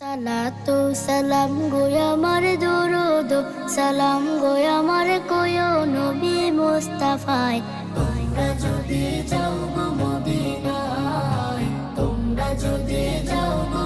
সালাতু সালাম গোয় আমার দরুদ, সালাম গোয় আমার কোয় নবী মুস্তাফায়। তোমরা যদি যাও গো মদিনায়, তোমরা যদি যাও গো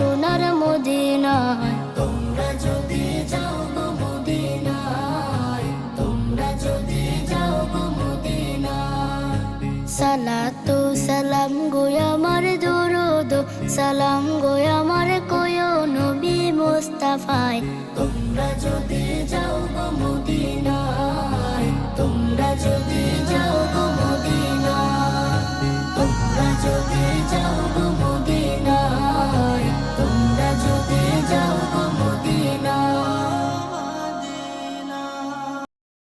সোনার মদিনায় তোমরা যদি যাও গো মদিনায় তোমরা যদি যাও গো মদিনায়। সালাতু সালাম গোয় আমার দরুদ সালাম গোয় আমার কোয় নবী মুস্তাফায়। তোমরা যদি যাও গো মদিনায় তোমরা যদি যাও গো মদিনায়। তোমরা যদি যাও গো